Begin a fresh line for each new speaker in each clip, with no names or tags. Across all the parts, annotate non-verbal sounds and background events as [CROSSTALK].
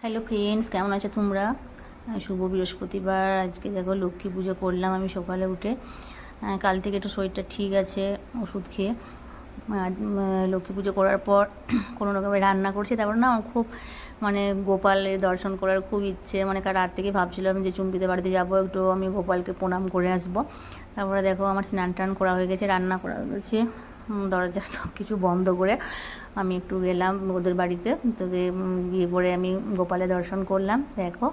Hello friends কেমন আছো তোমরা? শুভ বৃহস্পতিবার। আজকে দেখো লক্ষ্মী পুজো করলাম আমি সকালে উঠে। কাল থেকে একটু শরীরটা ঠিক আছে ওষুধ খেয়ে। আর লক্ষ্মী পুজো করার পর [CLEARS THROAT] কোনো রকমের রান্না করছি। তারপর না আমার খুব মানে গোপালের দর্শন করার খুব ইচ্ছে। মানে কার রাত থেকে ভাবছিলাম যে চুমকিতে বাড়িতে যাব একটু আমি গোপালকে প্রণাম করে আসব। তারপরে দেখো আমার স্নান টান করা হয়ে গেছে রান্না করা হয়ে গেছে। উম, দরজা সব কিছু বন্ধ করে আমি একটু গেলাম ওদের বাড়িতে। তো গিয়ে, পরে আমি গোপালে দর্শন করলাম দেখো।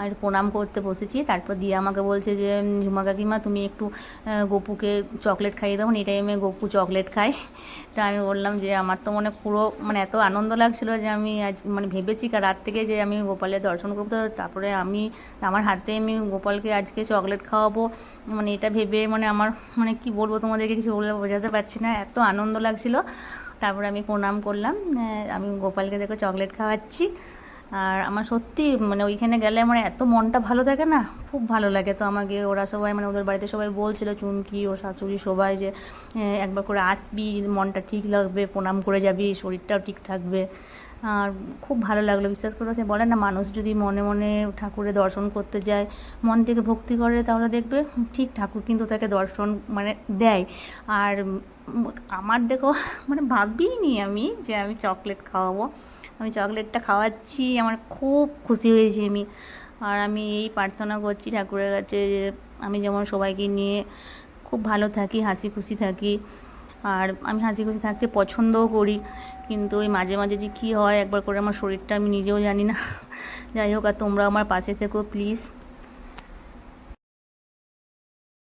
আর প্রণাম করতে বসেছি। তারপর দিয়ে আমাকে বলছে যে ঝুমা কাকিমা, তুমি একটু গপুকে চকলেট খাইয়ে দাও। এই টাইমে গপু চকলেট খায়। [LAUGHS] তা আমি বললাম যে, আমার তো মনে পুরো মানে এত আনন্দ লাগছিল যে, আমি আজ মানে ভেবেছি রাত থেকে যে আমি গোপালের দর্শন করব। তারপরে আমি, আমার হাতে আমি গোপালকে আজকে চকলেট খাওয়াবো। মানে এটা ভেবে মানে আমার মানে কি বলব তোমাদেরকে, কিছু বলে বোঝাতে পারছি না। এত আনন্দ লাগছিল। তারপরে আমি প্রণাম করলাম। আমি গোপালকে দেখো চকলেট খাওয়াচ্ছি। আর আমার সত্যি মানে ওইখানে গেলে আমার এত মনটা ভালো থাকে না, খুব ভালো লাগে। তো আমাকে ওরা সবাই মানে ওদের বাড়িতে সবাই বলছিল, চুমকি ও শাশুড়ি সবাই যে একবার করে আসবি, মনটা ঠিক লাগবে, প্রণাম করে যাবি, শরীরটাও ঠিক থাকবে। আর খুব ভালো লাগল, বিশ্বাস করে সে বলে না, মানুষ যদি মনে মনে ঠাকুরের দর্শন করতে যায়, মন থেকে ভক্তি করে, তাহলে দেখবে ঠিক ঠাকুর কিন্তু তাকে দর্শন মানে দেয়। আর আমার দেখো মানে ভাবিনি আমি যে আমি চকলেট খাওয়াবো। আমি চকলেটটা খাওয়াচ্ছি, আমার খুব খুশি হয়েছি আমি। আর আমি এই প্রার্থনা করছি ঠাকুরের কাছে যে আমি যেমন সবাইকে নিয়ে খুব ভালো থাকি, হাসি খুশি থাকি। আর আমি হাসি খুশি থাকতে পছন্দও করি, কিন্তু ওই মাঝে মাঝে যে কী হয়, একবার করে আমার শরীরটা আমি নিজেও জানি না। [LAUGHS] যাই হোক, আর তোমরা আমার পাশে থেকো, প্লিজ।